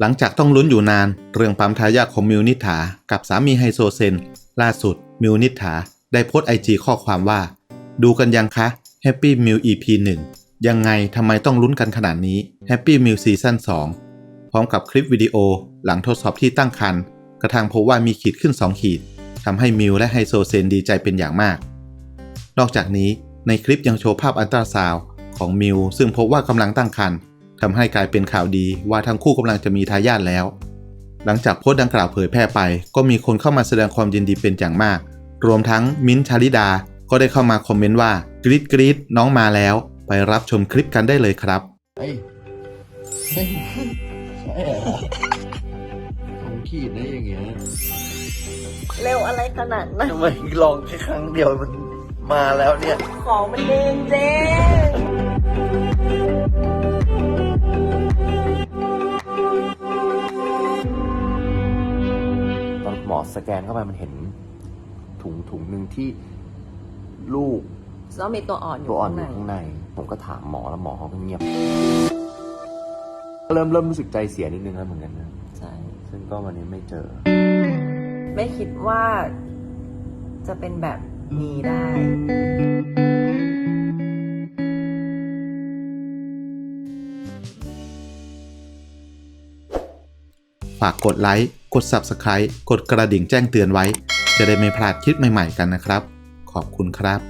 หลังจากต้องลุ้นอยู่นาน เรื่องปั๊มทายาทของมิวนิษฐากับสามีไฮโซเซน ล่าสุด มิวนิษฐาได้โพสไอจีข้อความว่า ดูกันยังคะ Happy Meal EP 1ยังไงทำไมต้องลุ้นกันขนาดนี้ Happy Meal Season 2พร้อมกับคลิปวิดีโอหลังทดสอบที่ตั้งครรภ์กระทั่งพบว่ามีขีดขึ้น 2 ขีดทำให้มิวและไฮโซเซนดีใจเป็นอย่างมาก นอกจากนี้ในคลิปยังโชว์ภาพอัลตราซาวของมิวซึ่งพบว่ากำลังตั้งครรภ์ ทำให้กลายเป็นข่าวดีว่าทั้งคู่กำลังจะมีทายาทแล้ว หลังจากโพสต์ดังกล่าวเผยแพร่ไป ก็มีคนเข้ามาแสดงความยินดีเป็นอย่างมาก รวมทั้งมิ้นชาลิดา ก็ได้เข้ามาคอมเมนต์ว่ากรี๊ดกรี๊ดน้องมาแล้ว ไปรับชมคลิปกันได้เลยครับเฮ้ยเฮ้ยใช่เหรอสองขีดได้อย่างเงี้ยเร็วอะไรขนาดนั้นทำไมลองแค่ครั้งเดียวมันมาแล้วเนี่ย ของมันเด้งเด้ หมอสแกนเข้าไปมันเห็นถุงถุงหนึ่งที่ลูกแล้วมีตัวอ่อนอยู่ตัวอ่อนอข้างในยู่ข้างใน ผมก็ถามหมอแล้วหมอเขาก็เงียบ เริ่มเริ่มรู้สึกใจเสียนิดนึงแล้วเหมือนกันนะ ใช่ ซึ่งก็วันนี้ไม่เจอ ไม่คิดว่าจะเป็นแบบนี้ได้ฝากกดไลค์ กด Subscribe กดกระดิ่งแจ้งเตือนไว้ จะได้ไม่พลาดคลิปใหม่ ๆ กันนะครับ ขอบคุณครับ